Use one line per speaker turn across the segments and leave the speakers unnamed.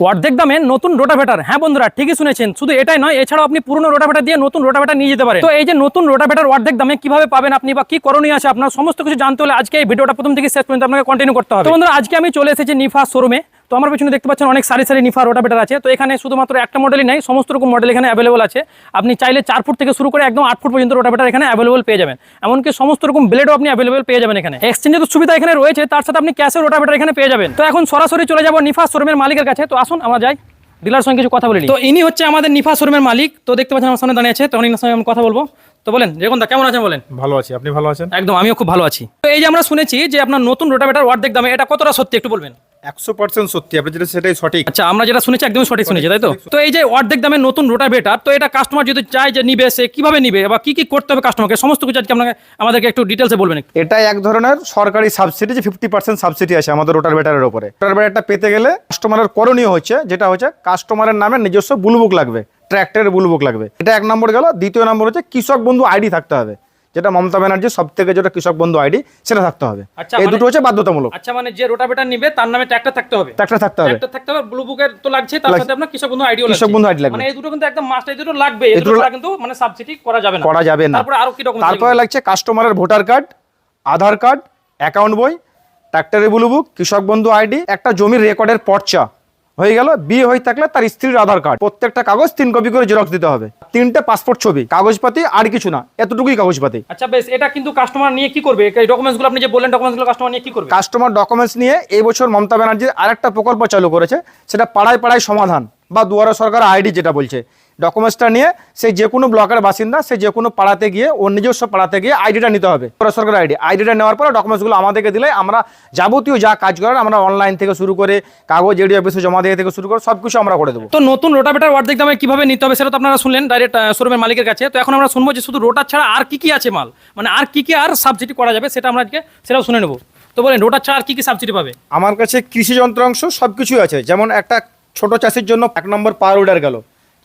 অর্ধেক দামে নতুন রোটাভেটার। হ্যাঁ বন্ধুরা, ঠিকই শুনেছেন। শুধু এটাই নয়, এছাড়াও আপনি পুরনো রোটাভেটার দিয়ে নতুন রোটাভেটার নিয়ে যেতে পারেন। তো এই যে নতুন রোটাভেটার অর্ধেক দামে কীভাবে পাবেন আপনি বা কি করণীয় আছে, আপনার সমস্ত কিছু জানতে হলে আজকে এই ভিডিওটা প্রথম থেকে শেষ পর্যন্ত আপনাকে কন্টিনিউ করতে হবে। বন্ধুরা, আজকে আমি চলে এসেছি নিফা শোরুমে। তো আমার পেছনে দেখতে পাচ্ছেন অনেক সারি সারি নিফা রোটাভেটার আছে। তো এখানে শুধুমাত্র একটা মডেলই নেই সমস্ত রকম মডেল এখানে অ্যাভেলেবল আছে। আপনি চাইলে চার ফুট থেকে শুরু করে একদম আট ফুট পর্যন্ত রোটাভেটার এখানে অ্যাভেলেবল পেয়ে যাবেন। এমনকি সমস্ত রকম ব্লেডও আপনি অ্যাভেলেবল পেয়ে যাবেন এখানে। এক্সচেঞ্জের তো সুবিধা এখানে রয়েছে, তার সাথে আপনি ক্যাশের রোটাভেটার এখানে পেয়ে যাবেন। তো এখন সরাসরি চলে যাব নিফা শোরুমের মালিকের কাছে। তো আসুন, আমরা যাই। ডিলার সঙ্গে কিছু কথা বলি তো ইনি হচ্ছে আমাদের নিফা শোরুমের মালিক। তো দেখতে পাচ্ছেন আমার সামনে দাঁড়িয়ে আছে, তো ইনার সঙ্গে আমি কথা বলব। তো বলেন রেগুন দা কেমন আছেন বলেন?
ভালো আছি আপনি ভালো আছেন?
একদম আমিও খুব ভালো আছি। তো এই যে আমরা শুনেছি যে আপনার নতুন রোটাভেটার অর্ধেক দামে এটা কতটা সত্যি একটু বলবেন?
একশো পার্সেন্ট সত্যি আপনি যেটা সেটাই সঠিক।
আচ্ছা আমরা যেটা শুনেছি একদমই সঠিক শুনেছি তাই তো? তো এই যে অর্ধেক দামে নতুন রোটাভেটার তো এটা কাস্টমার যদি চায় যে নিবে সে কীভাবে নিবে বা কি কি করতে হবে কাস্টমারকে সমস্ত কিছু আজকে আপনাকে আমাদেরকে একটু ডিটেলসে বলবেন
এটা এক ধরনের সরকারি সাবসিডি যে ফিফটি পার্সেন্ট সাবসিডি আছে আমাদের রোটার ব্যাটারের উপরে। রোটার ব্যাটারটা পেতে গেলে কাস্টমারের করণীয় হচ্ছে যেটা হচ্ছে কাস্টমারের নামে নিজস্ব বুলবুক লাগবে। ট্র্যাক্টরের বুলবুক লাগবে। এটা এক নম্বর গেল। দ্বিতীয় নম্বর হচ্ছে কৃষক বন্ধু আইডি থাকতে হবে। যেটা মমতা ব্যানার্জি সব থেকে যেটা কৃষক বন্ধু আইডি সেটা থাকতে হবে।
আচ্ছা,
এই
মানে-
দুটো হচ্ছে বাধ্যতামূলক।
আচ্ছা মানে যে রোটাভেটার নিবে তার নামে ট্র্যাক্টর থাকতে হবে।
ট্র্যাক্টর থাকতে হবে।
ট্র্যাক্টর থাকতে হবে ব্লু বুকের তো লাগছে তার। সাথে আপনার কৃষক বন্ধু আইডিও
কৃষক বন্ধু আইডি লাগবে।
মানে এই দুটো কিন্তু একদম মাস্ট এই দুটো লাগবে। এই দুটো কিন্তু মানে সাবসিডি করা যাবে না।
করা যাবে না।
তারপরে আরও কি ডকুমেন্ট
তারপরে লাগছে কাস্টমারের voter card Aadhaar card account বই ট্র্যাক্টরের বুলুবুক কৃষক বন্ধু আইডি একটা জমির রেকর্ডের পর্চা। হয়ে গেল বিয়ে হয়ে থাকলে তার স্ত্রীর আধার কার্ড। প্রত্যেকটা কাগজ তিন কপি করে জেরক্স দিতে হবে। তিনটে পাসপোর্ট ছবি কাগজপাতি আর কিছু না এতটুকুই কাগজপাতি।
আচ্ছা বেশ এটা কিন্তু কাস্টমার নিয়ে কি করবে? এই ডকুমেন্টসগুলো আপনি যে বললেন ডকুমেন্টসগুলো কাস্টমার নিয়ে কি করবে?
কাস্টমার ডকুমেন্টস নিয়ে এই বছর মমতা ব্যানার্জি আরেকটা প্রকল্প চালু করেছে সেটা পাড়ায় পাড়ায় সমাধান। বা দুয়ারে সরকার আইডি যেটা বলছে। ডকুমেন্টসটা নিয়ে সে যে কোনো ব্লকের বাসিন্দা সে যে কোনো পাড়াতে গিয়ে ওর নিজস্ব পাড়াতে গিয়ে আইডিটা নিতে হবে। সরকার আইডি। আইডিটা নেওয়ার পরে ডকুমেন্টসগুলো আমাদেরকে দিলে আমরা যাবতীয় যা কাজ করার আমরা অনলাইন থেকে শুরু করে কাগজ এডি অফিসে জমা দিয়ে থেকে শুরু করে সব কিছু আমরা করে দেবো।
তো নতুন রোটাভেটার অর্ধেক দামে কীভাবে নিতে হবে সেটা তো আপনারা শুনলেন ডাইরেক্ট শোরুমের মালিকের কাছে। তো এখন আমরা শুনব যে শুধু রোটার ছাড়া আর কি কি আছে মাল? মানে আর কি কি আর সাবসিডি করা যাবে সেটা আমরা আজকে সেটাও শুনে নেব। তো বলেন রোটার ছাড়া আর কি কি সাবসিডি পাবে?
আমার কাছে কৃষি যন্ত্রাংশ সব কিছুই আছে। যেমন একটা ছোট চাষির জন্য এক নম্বর পাওয়ার উডার গেল।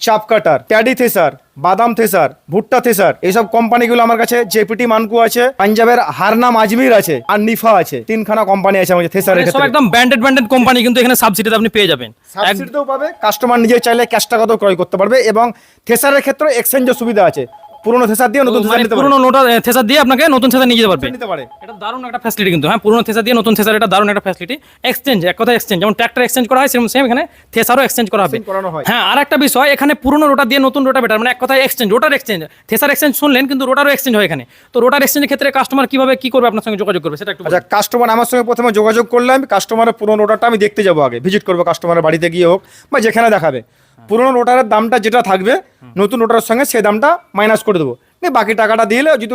চাপ কাটার প্যাডি থেসার বাদাম থেসার ভুট্টা থেসার এইসব কোম্পানিগুলো আমার কাছে জেপিটি মানকু আছে পাঞ্জাবের হারনাম আজমির আছে আর নিফা আছে। তিনখানা কোম্পানি আছে আমার থেসারের
মানে সব একদম ব্র্যান্ডেড ব্র্যান্ডেড কোম্পানি কিন্তু এখানে সাবসিডিতে আপনি পেয়ে যাবেন।
সাবসিডিতেও পাবে কাস্টমার নিজে চাইলে ক্যাশ টাকাতেও ক্রয় করতে পারবে এবং থেসারের ক্ষেত্রে এক্সচেঞ্জের সুবিধা আছে। পুরোনো থেসার দিয়ে নতুন থেসার
মানে
নিতে
পুরোনো নোটা থেসার দিয়ে আপনাকে নতুন থেসার নিয়ে যেতে পারবে।
নিতে পারে।
এটা দারুণ একটা ফ্যাসিলিটি কিন্তু হ্যাঁ পুরোনো থেসার দিয়ে নতুন থেসার এটা দারুণ একটা ফ্যাসিলিটি এক্সচেঞ্জ এক কথা এক্সচেঞ্জ যেমন ট্র্যাক্টর এক্সচেঞ্জ করা হয় সেরকম সেম এখানে থেসারও এক্সচেঞ্জ করা হবে।
হয়।
আর একটা বিষয় এখানে পুরোনো রোটা দিয়ে নতুন রোটা বেটার মানে এক কথায় exchange rotor exchange thresher exchange শুনলেন কিন্তু রোটারও এক্সচেঞ্জ হয় এখানে। তো রোটার এক্সচেঞ্জের ক্ষেত্রে কাস্টমার কীভাবে কি করবে আপনার সঙ্গে যোগাযোগ করবে সেটা একটু
আচ্ছা কাস্টমার আমার সঙ্গে প্রথমে যোগাযোগ করলাম কাস্টমারের পুরোনো রোটারটা আমি দেখতে যাব আগে। ভিজিট করব কাস্টমারের বাড়িতে গিয়ে হোক বা যেখানে দেখাবে। পুরোনো রোটারের দামটা যেটা থাকবে, নতুন রোটারের সঙ্গে সেই দামটা মাইনাস করে দেবো। নিয়ে বাকি টাকাটা দিলে যদি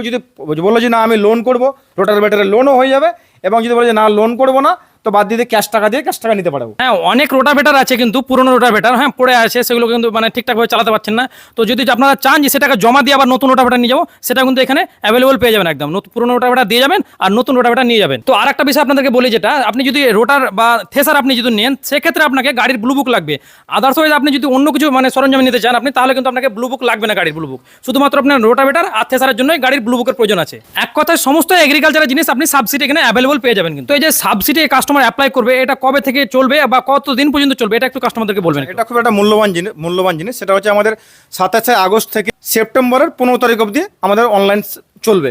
যদি বলল যে না আমি লোন করব, রোটার ব্যাটারের লোনও হয়ে যাবে এবং যদি বলে যে না লোন করব না তো বাদ দিয়ে ক্যাশ টাকা দিয়ে ক্যাশ টাকা নিতে পারব
হ্যাঁ অনেক রোটাভেটার আছে কিন্তু, পুরোনো রোটাভেটার হ্যাঁ পড়ে আছে সেগুলো কিন্তু মানে ঠিকঠাকভাবে চালাতে পারছেন না। তো যদি আপনারা চান যে সেটাকে জমা দিয়ে আবার নতুন রোটাভেটার নিয়ে যাব, সেটা কিন্তু এখানে অ্যাভেলেবল পেয়ে যাবেন একদম। নতুন, পুরোনো রোটাভেটার দিয়ে যাবেন আর নতুন রোটাভেটার নিয়ে যাবেন। তো আর একটা বিষয় আপনাদেরকে বলি যেটা, আপনি যদি রোটার বা থেসার আপনি যদি নেন, সেক্ষেত্রে আপনাকে গাড়ির ব্লু বুক লাগবে। আদার্স ওয়াইজ আপনি যদি অন্য কিছু মানে সরঞ্জাম নিতে চান আপনি, তাহলে কিন্তু আপনাকে ব্লু বুক লাগবে না গাড়ির ব্লু বুক শুধুমাত্র আপনার রোটাভেটার আর থেসারের জন্যই গাড়ির ব্লু বুকের প্রয়োজন আছে। এক কথায় সমস্ত এগ্রিকালচারের জিনিস আপনি সাবসিডি এখানে অ্যাভেলেবল পেয়ে যাবেন কিন্তু। এই যে সাবসিডি কাস্টমার অ্যাপ্লাই করবে এটা কবে থেকে চলবে বা কতদিন পর্যন্ত চলবে এটা একটু কাস্টমারদেরকে বলবেন
এটা খুব একটা মূল্যবান জিনিস মূল্যবান জিনিস। সেটা হচ্ছে আমাদের সাতাশে আগস্ট থেকে সেপ্টেম্বরের পনেরো তারিখ অবধি আমাদের অনলাইন চলবে।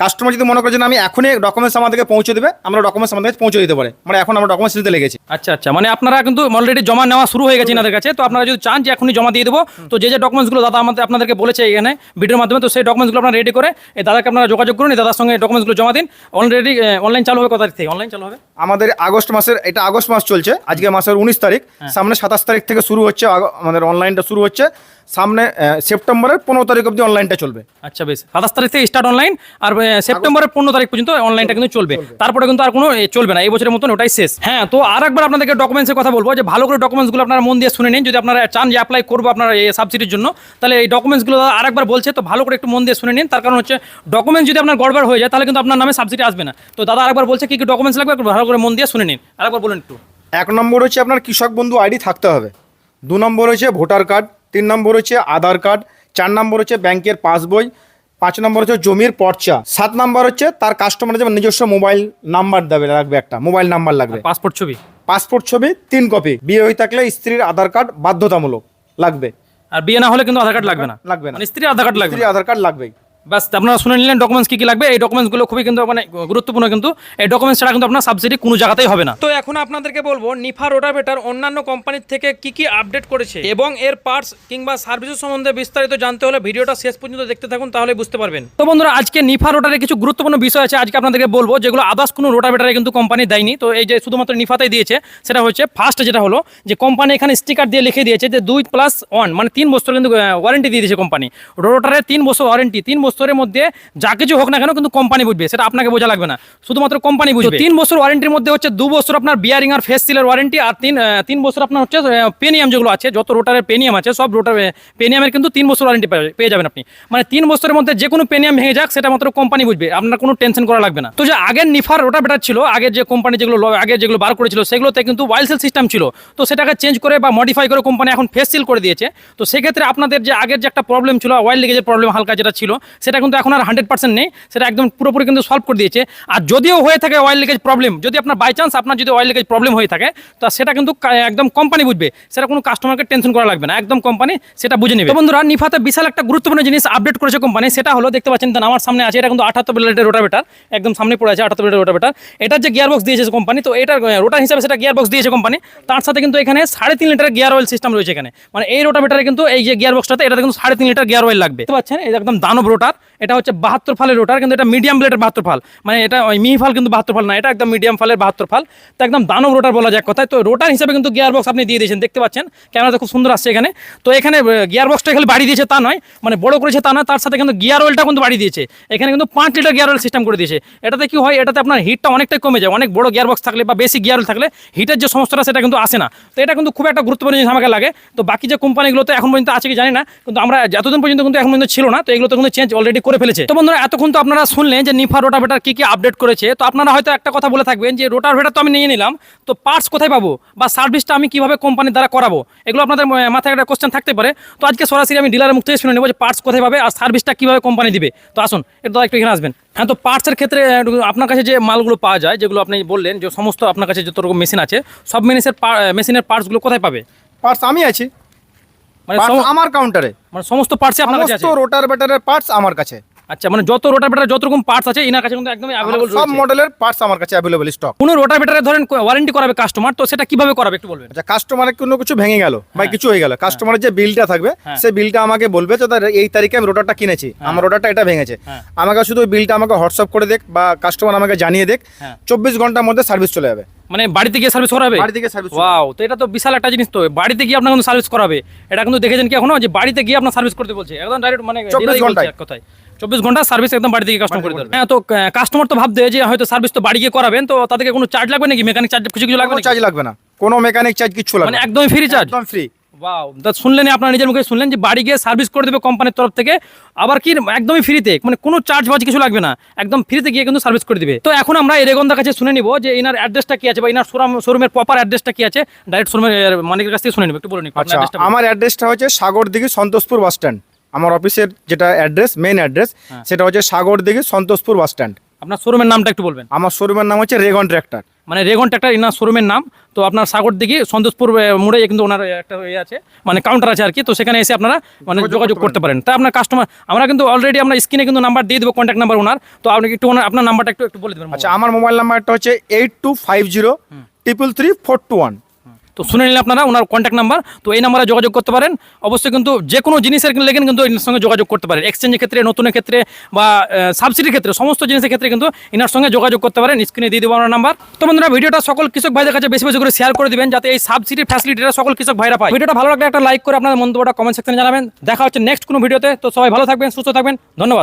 কাস্টমার যদি মনে করে যে আমি এখনই ডকুমেন্টস আমাদেরকে পৌঁছে দেবে আমরা ডকুমেন্টস আমাদের কাছে পৌঁছে দিতে পারে। মানে এখন আমরা ডকুমেন্টস নিতে লেগেছি।
আচ্ছা আচ্ছা। মানে আপনারা কিন্তু অলরেডি জমা নেওয়া শুরু হয়ে গেছে এনাদের কাছে তো আপনারা যদি চান যে এখনই জমা দিয়ে দেবো তো যে যে ডকুমেন্টসগুলো দাদা আমাদের আপনাদেরকে বলেছে এখানে ভিডিওর মাধ্যমে তো সেই ডকুমেন্টসগুলো আপনারা রেডি করে এই দাদাকে আপনারা যোগাযোগ করুন এই দাদার সঙ্গে ডকুমেন্টসগুলো জমা দিন। অলরেডি অনলাইন চালু হবে কত তারিখ থেকে? অনলাইন চালু হবে?
আমাদের আগস্ট মাসের এটা আগস্ট মাস চলছে আজকে মাসের উনিশ তারিখ। সামনে সাতাশ তারিখ থেকে শুরু হচ্ছে আমাদের অনলাইনটা শুরু হচ্ছে। সামনে সেপ্টেম্বরের পনেরো তারিখ অবধি অনলাইনটা চলবে।
আচ্ছা বেশ। সাতাশ তারিখ থেকে স্টার্ট অনলাইন আর সেপ্টেম্বরের পনেরো তারিখ পর্যন্ত অনলাইনটা কিন্তু চলবে। তারপরে কিন্তু আর কোনো চলবে না। এই বছরের মতন ওটাই শেষ। হ্যাঁ তো আর একবার আপনাদেরকে ডকুমেন্টসের কথা বলব যে ভালো করে ডকুমেন্টসগুলো আপনারা মন দিয়ে শুনে নিন। যদি আপনারা চান যে অ্যাপ্লাই করব আপনারা এই সাবসিডির জন্য তাহলে এই ডকুমেন্টসগুলো আর একবার বলছে তো ভালো করে একটু মন দিয়ে শুনে নিন। তার কারণ হচ্ছে ডকুমেন্টস যদি আপনার গড়বড় হয়ে যায় তাহলে কিন্তু আপনার নামে সাবসিডি আসবে না। তো দাদা আরেকবার বলছে কি কি ডকুমেন্টস লাগবে? একটু ভালো করে মন দিয়ে শুনে নিন। আরেকবার বলুন একটু।
এক নম্বর হচ্ছে আপনার কৃষক বন্ধু আইডি থাকতে হবে। দু নম্বর হচ্ছে ভোটার কার্ড তিন নম্বর হচ্ছে আধার কার্ড চার নম্বর হচ্ছে ব্যাংকের পাসবই পাঁচ নম্বর হচ্ছে জমির পর্চা সাত নম্বর হচ্ছে তার কাস্টমার যেমন নিজস্ব মোবাইল নাম্বার দেবে লাগবে একটা মোবাইল নাম্বার লাগবে।
পাসপোর্ট ছবি?
পাসপোর্ট ছবি তিন কপি বিয়ে হয়ে থাকলে স্ত্রীর আধার কার্ড বাধ্যতামূলক লাগবে।
আর বিয়ে না হলে কিন্তু আধার কার্ড লাগবে না।
লাগবে না।
স্ত্রী স্ত্রীর আধার কার্ড লাগবে
আধার কার্ড লাগবেই।
বাস আপনারা শুনে নিলেন ডকুমেন্টস কি কি লাগবে। এই ডকুমেন্টসগুলো খুবই কিন্তু মানে গুরুত্বপূর্ণ কিন্তু। এই ডকুমেন্টস ছাড়া কিন্তু আপনার সাবসিডি কোনো জায়গাতেই হবে না। তো এখন আপনাদেরকে বলব নিফা রোটাভেটার অন্যান্য কোম্পানির থেকে কি কি আপডেট করেছে? এবং এর পার্টস কিংবা সার্ভিসের সম্বন্ধে বিস্তারিত জানতে হলে ভিডিওটা শেষ পর্যন্ত দেখতে থাকুন তাহলে বুঝতে পারবেন। তো বন্ধুরা আজকে নিফা রোটারে কিছু গুরুত্বপূর্ণ বিষয় আছে আজকে আপনাদেরকে বলব যেগুলো আদার্স কোনো রোটাভেটারে কিন্তু কোম্পানি দেয়নি। তো এই যে শুধুমাত্র নিফাতেই দিয়েছে সেটা হচ্ছে ফার্স্ট যেটা হলো যে কোম্পানি এখানে স্টিকার দিয়ে লিখে দিয়েছে যে দুই প্লাস ওয়ান মানে তিন বছর কিন্তু ওয়ারেন্টি দিয়ে দিয়েছে কোম্পানি রোটারে তিন বছর ওয়ারেন্টি তিন বছরের মধ্যে যা কিছু হোক না কেন কিন্তু কোম্পানি বুঝবে সেটা আপনাকে বোঝা লাগবে না। শুধুমাত্র কোম্পানি বুঝবে। তিন বছর ওয়ারেন্টির মধ্যে হচ্ছে দু বছর আপনার বিয়ারিং আর ফেস সিলের ওয়ারেন্টি আর তিন তিন বছর আপনার হচ্ছে পেনিয়াম যেগুলো আছে যত রোটারের পেনিয়াম আছে সব রোটার পেনিয়ামের কিন্তু তিন বছর ওয়ারেন্টি পেয়ে যাবেন আপনি। মানে তিন বছরের মধ্যে যে কোনো পেনিয়াম ভেঙে যাক সেটা মাত্র কোম্পানি বুঝবে আপনার কোনো টেনশন করা লাগবে না। তো যে আগের নিফার রোটা বেটার ছিল আগের যে কোম্পানি যেগুলো আগে যেগুলো বার করেছিল সেগুলোতে কিন্তু ওয়াইল সেল সিস্টেম ছিল। তো সেটাকে চেঞ্জ করে বা মডিফাই করে কোম্পানি এখন ফেস সিল করে দিয়েছে। তো সেক্ষেত্রে আপনাদের যে আগের যে একটা প্রবলেম ছিল ওয়াইল লিগেজের প্রবলেম হালকা যেটা ছিল সেটা কিন্তু এখন আর হান্ড্রেড পার্সেন্ট নেই, সেটা একদম পুরোপুরি কিন্তু সলভ করে দিয়েছে। আর যদিও হয়ে থাকে অয়েল লিকেজ প্রবলেম যদি আপনার বাই চান্স আপনার যদি অয়েল লিকেজ প্রবলেম হয়ে থাকে, তো সেটা কিন্তু একদম কোম্পানি বুঝবে। সেটা কোনো কাস্টমারকে টেনশন করা লাগবে না, একদম কোম্পানি সেটা বুঝে নেবে। বন্ধুরা, নিফাতে বিশাল একটা গুরুত্বপূর্ণ জিনিস আপডেট করেছে কোম্পানি সেটা হলো দেখতে পাচ্ছেন আমার সামনে আছে, এটা কিন্তু আঠাত্তর ব্লেডের রোটাভেটার একদম সামনে পড়ে আছে আঠাত্তর ব্লেডের রোটাভেটার এটার যে গিয়ার বক্স দিয়েছে কোম্পানি তো এটার রোটার হিসাবে সেটা গিয়ার বক্স দিয়েছে কোম্পানি তার সাথে কিন্তু এখানে সাড়ে তিন লিটার গিয়ার অয়েল সিস্টেম রয়েছে এখানে। মানে এই রোটাভেটারে কিন্তু এই যে গিয়ার বক্সটাতে এটাতে কিন্তু সাড়ে তিন লিটার গিয়ার অয়েল লাগবে। পাচ্ছেন এটা একদম দানব রোটার এটা হচ্ছে বাহাত্তর ফালের রোটার কিন্তু এটা মিডিয়াম ব্লেডের বাহাত্তর ফাল। মানে এটা মিহি ফাল কিন্তু বাহাত্তর ফাল না, এটা একদম মিডিয়াম ফালের বাহাত্তর ফাল। তো একদম দানব রোটার বলা যায় কথায়। তো রোটার হিসাবে কিন্তু গিয়ার বক্স আপনি দিয়ে দিয়েছেন, দেখতে পাচ্ছেন? ক্যামেরাতে খুব সুন্দর আসছে এখানে। তো এখানে গিয়ার বক্সটা খালি বাড়ি দিয়েছে তা নয় মানে বড় করেছে তা নয়, তার সাথে কিন্তু গিয়ার অয়েলটা কিন্তু বাড়ি দিয়েছে। এখানে কিন্তু পাঁচ লিটার গিয়ার অয়েল সিস্টেম করে দিয়েছে। এটাতে কি হয়, এটাতে আপনার হিটটা অনেকটাই কমে যায়। অনেক বড় গিয়ার বক্স থাকলে বা বেশি গিয়ার অয়েল থাকলে হিটের যে সমস্যাটা সেটা কিন্তু আসে না। তো এটা কিন্তু খুব একটা গুরুত্বপূর্ণ জিনিস আমাকে লাগে। তো বাকি যে কোম্পানিগুলোতে এখন পর্যন্ত আছে কি জানি না, কিন্তু আমরা যতদিন পর্যন্ত কিন্তু এখন পর্যন্ত ছিল না, তো এগুলো তো কিন্তু চেঞ্জ অলরেডি করে ফেলেছে। তো বন্ধুরা, এতক্ষণ তো আপনারা শুনলেন যে নিফা রোটাভেটার কি কি আপডেট করেছে। তো আপনারা হয়তো একটা কথা বলে থাকবেন যে রোটাভেটার তো আমি নিয়ে নিলাম। তো পার্টস কোথায় পাবো? বা সার্ভিসটা আমি কীভাবে কোম্পানির দ্বারা করাবো? এগুলো আপনাদের মাথায় একটা কোশ্চেন থাকতে পারে। তো আজকে সরাসরি আমি ডিলারের মুখ থেকে শুনে নেব যে পার্টস কোথায় পাবে আর সার্ভিসটা কীভাবে কোম্পানি দিবে। তো আসুন, একটু একটু এখানে আসবেন। হ্যাঁ তো পার্টসের ক্ষেত্রে আপনার কাছে যে মালগুলো পাওয়া যায়, যেগুলো আপনি বললেন যে সমস্ত আপনার কাছে যত রকম মেশিন আছে, সব মেশিনের মেশিনের পার্টসগুলো কোথায় পাবে?
পার্টস আমি আছি।
মানে
আমার কাউন্টারে
মানে সমস্ত পার্টস আপনার কাছে
সমস্ত রোটার ব্যাটারের পার্টস আমার কাছে।
আচ্ছা মানে যত রোটাভেটার যত রকম পার্টস আছে এনার কাছে কিন্তু একদমই অ্যাভেলেবল
সব মডেলের পার্টস আমার কাছে অ্যাভেলেবল স্টক
কোনো রোটাভেটারে ধরেন ওয়ারেন্টি করাবে কাস্টমার তো সেটা কীভাবে করাবে একটু বলবেন?
আচ্ছা কাস্টমারের কোনো কিছু ভেঙে গেল বা
হ্যাঁ।
কিছু হয়ে গেল কাস্টমারের যে বিলটা থাকবে
হ্যাঁ।
সেই বিলটা আমাকে বলবে যে এই তারিখে আমি রোটারটা কিনেছি আমার রোটারটা এটা ভেঙেছে।
হ্যাঁ।
আমাকে শুধু ওই বিলটা আমাকে হোয়াটসঅ্যাপ করে দেখ বা কাস্টমার আমাকে জানিয়ে দেখ
হ্যাঁ।
চব্বিশ ঘণ্টার মধ্যে সার্ভিস চলে যাবে।
মানে বাড়িতে গিয়ে সার্ভিস করাবে?
বাড়ি থেকে সার্ভিস
ওয়াও তো এটা তো বিশাল একটা জিনিস তো বাড়িতে গিয়ে আপনার কিন্তু সার্ভিস করাবে। এটা কিন্তু দেখেছেন কি এখনও? যে বাড়িতে গিয়ে আপনার সার্ভিস করতে বলছে। একদম ডাইরেক্ট মানে
24
dealer ই
ঘন্টায়।
কথায়। চব্বিশ ঘণ্টা সার্ভিস একদম বাড়ি থেকে কাস্টমার করে দেবে। হ্যাঁ তো কাস্টমার তো ভাববে যে হয়তো সার্ভিস তো বাড়ি গিয়ে করাবেন তো তাদেরকে কোনো চার্জ লাগবে নাকি? মেকানিক চার্জ কিছু কিছু লাগবে
চার্জ লাগবে না। কোনো মেকানিক চার্জ কিছু লাগবে
মানে
না।
একদমই ফ্রি চার্জ
একদম ফ্রি
ওয়াও শুনলেন আপনার নিজের মুখে শুনলেন যে বাড়ি গিয়ে সার্ভিস করে দেবে কোম্পানির তরফ থেকে। আবার কি একদমই ফ্রিতে মানে কোনো চার্জ বাজ কিছু লাগবে না। একদম ফ্রিতে গিয়ে কিন্তু সার্ভিস করে দিবে। তো এখন আমরা এই রেগন্দার কাছে শুনে নিব যে ইনার অ্যাড্রেসটা কি আছে বা ইনার শোরুম শোরুমের প্রপার অ্যাড্রেসটা কি আছে। ডাইরেক্ট শোরুমের মালিকের কাছ থেকে শুনে নিব। একটু একটু আপনার
আচ্ছা। আমার অ্যাড্রেসটা হচ্ছে সাগরদিঘি সন্তোষপুর বাস স্ট্যান্ড আমার অফিসের যেটা অ্যাড্রেস মেন অ্যাড্রেস
হ্যাঁ।
সেটা হচ্ছে সাগরদিঘি সন্তোষপুর বাস স্ট্যান্ড।
আপনার শোরুমের নামটা একটু বলবেন।
আমার শোরুমের নাম হচ্ছে রেগন ট্র্যাক্টর।
মানে রেগন ট্র্যাক্টর ইনার শোরুমের নাম। তো আপনার সাগর দিকে সন্তোষপুর মোড়ে কিন্তু ওনার একটা ইয়ে আছে মানে কাউন্টার আছে আর কি। তো সেখানে এসে আপনারা মানে যোগাযোগ করতে পারেন। তা আপনার কাস্টমার আমরা কিন্তু অলরেডি আমরা স্ক্রিনে কিন্তু নাম্বার দিয়ে দেবো কন্ট্যাক্ট নাম্বার ওনার। তো আপনি একটু ওনার আপনার নাম্বারটা একটু একটু বলে দেবেন
আচ্ছা আমার মোবাইল নাম্বারটা হচ্ছে eight two five zero triple three four two one
তো শুনে নিলেন আপনারা, ওনার কন্ট্যাক্ট নাম্বার তো এই নাম্বারে যোগাযোগ করতে পারেন। অবশ্যই কিন্তু যে কোনো জিনিসের লেগে কিন্তু এর সঙ্গে যোগাযোগ করতে পারেন। এক্সচেঞ্জের ক্ষেত্রে, নতুনের ক্ষেত্রে বা সাবসিডির ক্ষেত্রে, সমস্ত জিনিসের ক্ষেত্রে কিন্তু এনার সঙ্গে যোগাযোগ করতে পারেন। স্ক্রিনে দিয়ে দেবো আমার নাম্বার তো বন্ধুরা, ভিডিওটা সকল কৃষক ভাইদের কাছে বেশি বেশি করে শেয়ার করে দিবেন, যাতে এই সাবসিডির ফ্যাসিলিটিটা সকল কৃষক ভাইরা পায়। ভিডিওটা ভালো লাগলে একটা লাইক করে আপনার মন্তব্যটা কমেন্ট সেকশনে জানাবেন। দেখা হচ্ছে নেক্সট কোনো ভিডিওতে তো সবাই ভালো থাকবেন, সুস্থ থাকবেন। ধন্যবাদ।